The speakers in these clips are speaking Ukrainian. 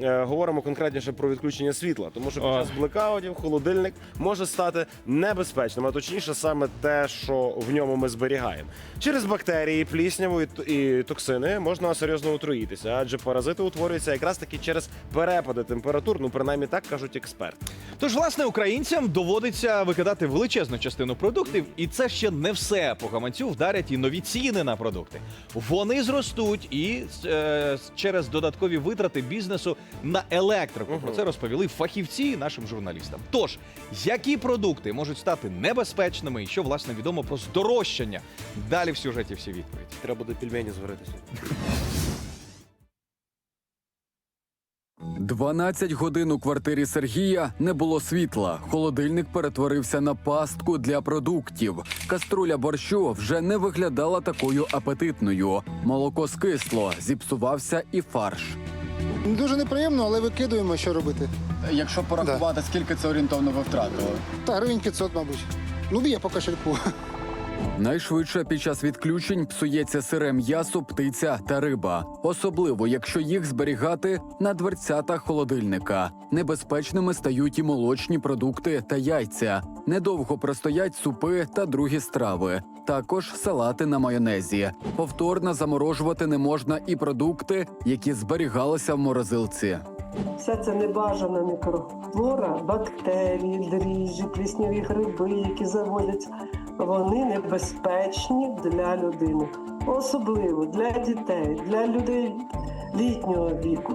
е, говоримо конкретніше про відключення світла, тому що під час блекаутів холодильник може стати небезпечним, а точніше саме те, що в ньому ми зберігаємо. Через бактерії, плісняву і, і токсини можна серйозно отруїтися, адже паразити утворюються якраз таки через перепади температур. Ну принаймні так кажуть експерти. Тож, власне, українцям доводиться викидати величезну частину продуктів, і це ще не все. По гаманцю вдарять і нові ціни на продукти. Вони зростуть і е, через додаткові витрати бізнесу на електрику. Про це розповіли фахівці нашим журналістам. Тож, які продукти можуть стати небезпечними, і що власне відомо про здорожчання? Далі в сюжеті всі відповіді. Треба буде пельмені зваритися. 12 годин у квартирі Сергія не було світла. Холодильник перетворився на пастку для продуктів. Каструля борщу вже не виглядала такою апетитною. Молоко скисло, зіпсувався і фарш. Дуже неприємно, але викидуємо, що робити. Якщо порахувати, скільки це орієнтовно ви втратили? Та гривень 500, мабуть. Ну, б'є по кошельку. Найшвидше під час відключень псується сире м'ясо, птиця та риба, особливо якщо їх зберігати на дверцятах холодильника. Небезпечними стають і молочні продукти та яйця. Недовго простоять супи та другі страви. Також салати на майонезі. Повторно заморожувати не можна і продукти, які зберігалися в морозилці. Вся ця небажана мікрофлора, бактерії, дріжджі, плісняві гриби, які заводять, вони небезпечні для людини, особливо для дітей, для людей літнього віку.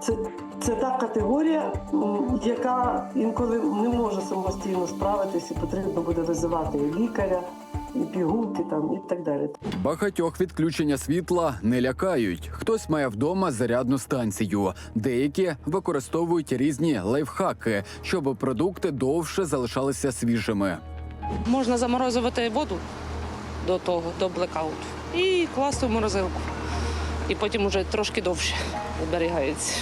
Це, це та категорія, яка інколи не може самостійно справитись, і потрібно буде визивати і лікаря, і пігулки там, і так далі. Багатьох відключення світла не лякають. Хтось має вдома зарядну станцію. Деякі використовують різні лайфхаки, щоб продукти довше залишалися свіжими. Можна заморозувати воду до того, до блекауту, і класти в морозилку. І потім уже трошки довше зберігається.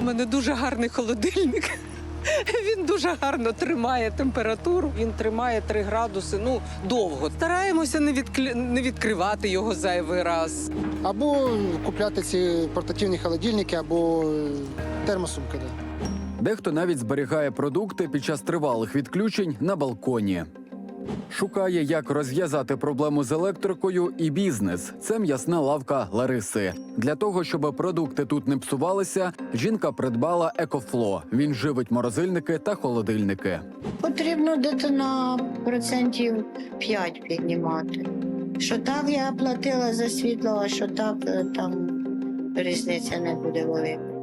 У мене дуже гарний холодильник. Він дуже гарно тримає температуру. Він тримає 3 градуси. Ну довго. Стараємося не відклі... не відкривати його зайвий раз. Або купляти ці портативні холодильники, або термосумки. Да. Дехто навіть зберігає продукти під час тривалих відключень на балконі. Шукає, як розв'язати проблему з електрикою і бізнес. Це м'ясна лавка Лариси. Для того, щоб продукти тут не псувалися, жінка придбала екофло. Він живить морозильники та холодильники. Потрібно десь на процентів 5 піднімати. Що так я платила за світло, а що так е, там різниця не буде велика.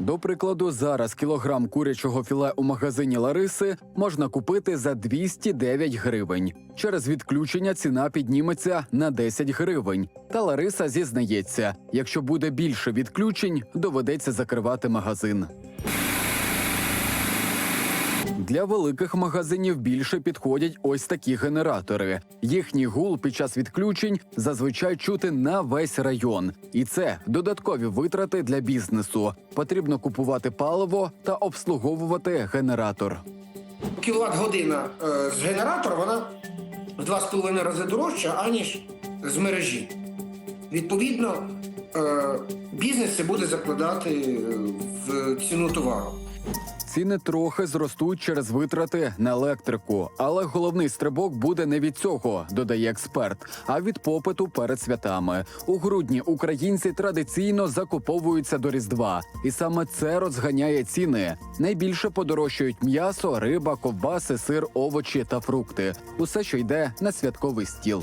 До прикладу, зараз кілограм курячого філе у магазині Лариси можна купити за 209 гривень. Через відключення ціна підніметься на 10 гривень. Та Лариса зізнається, якщо буде більше відключень, доведеться закривати магазин. Для великих магазинів більше підходять ось такі генератори. Їхній гул під час відключень зазвичай чути на весь район, і це додаткові витрати для бізнесу. Потрібно купувати паливо та обслуговувати генератор. кіловат година е, з генератора вона в два з половиною рази дорожча, аніж з мережі. Відповідно, е, бізнес це буде закладати е, в ціну товару. Ціни трохи зростуть через витрати на електрику, але головний стрибок буде не від цього, додає експерт, а від попиту перед святами. У грудні українці традиційно закуповуються до різдва, і саме це розганяє ціни. Найбільше подорожчають м'ясо, риба, ковбаси, сир, овочі та фрукти усе, що йде на святковий стіл.